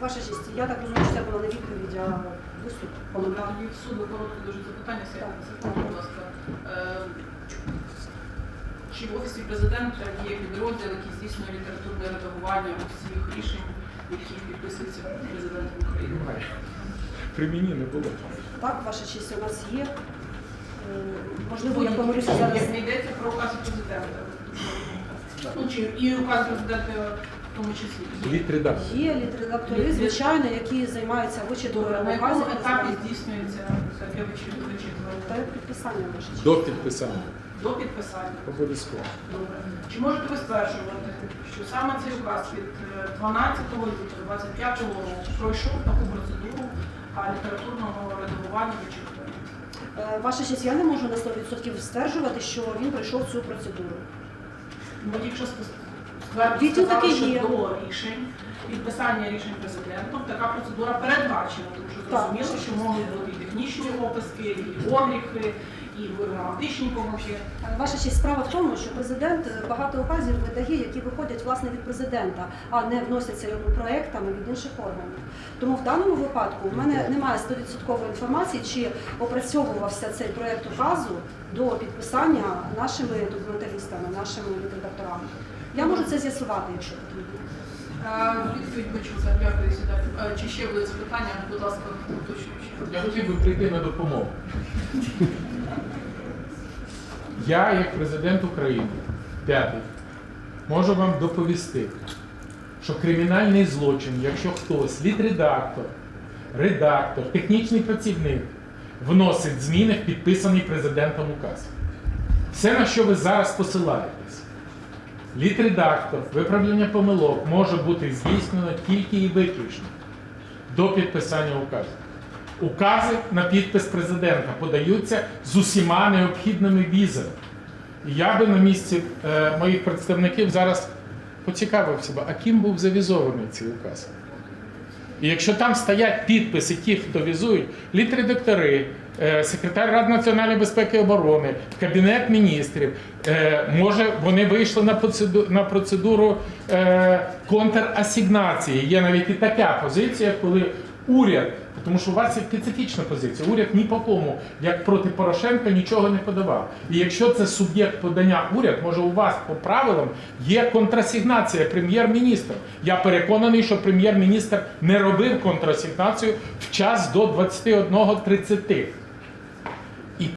Ваша честь, я так розумію, що це була не відповідь, а виступ. коментар. Тоді в суду коротке дуже запитання. Так. Будь ласка. Е, Чи в Офісі президента є підрозділ, який здійснює літературне редагування усіх рішень, які підписуються президентом України? При мені не було. Так, ваша честь, у нас є. Е, Можливо, я помилюся зараз. Як не йдеться про указ президента. Ну, чи і указ президента тому числі. Є. Літ. Є літредактори, звичайно, які займаються Добре, на якому етапі здійснюється таке вичит- вичитування? Підписання честь. До підписання. До підписання. Обов'язково. Добре. Чи можете ви стверджувати, що саме цей указ від е, 12 лютого 25 року пройшов таку процедуру літературного редагування вичитування? Е, Ваша честь, я не можу на 100% стверджувати, що він пройшов цю процедуру. Ми тільки Відділ сказали, такий що є. до рішень, підписання рішень президентом, така процедура передбачена, тому що Так. зрозуміло, що можуть бути і технічні описки, і огліхи, і граматичні помилки. Е, Ваша честь, справа в тому, що президент е, багато указів видає, які виходять власне від президента, а не вносяться йому проектами від інших органів. Тому в даному випадку в мене немає 100% інформації, чи опрацьовувався цей проект указу до підписання нашими документалістами, нашими редакторами. Я можу це з'ясувати, якщо потрібно. Е, Відповідь почула, дякую сідати. Е, Чи ще були запитання? Будь ласка, уточнюючи. Я хотів би прийти на допомогу. Я, як президент України, п'ятий, можу вам доповісти, що кримінальний злочин, якщо хтось, літредактор, редактор, технічний працівник, вносить зміни в підписаний президентом указ. Все, на що ви зараз посилаєтесь, літредактор, виправлення помилок може бути здійснено тільки і виключно до підписання указу. Укази на підпис президента подаються з усіма необхідними візами. Я би на місці е, моїх представників зараз поцікавився би, а ким був завізований цей указ? І якщо там стоять підписи тих, хто візують, літредактори, е, секретар Ради національної безпеки і оборони, кабінет міністрів, е, може вони вийшли на процедуру, на процедуру е, контрасігнації. Є навіть і така позиція, коли уряд, тому що у вас є специфічна позиція, уряд ні по кому, як проти Порошенка, нічого не подавав. І якщо це суб'єкт подання уряд, може у вас по правилам є контрасігнація прем'єр-міністра. Я переконаний, що прем'єр-міністр не робив контрасігнацію в час до 21.30.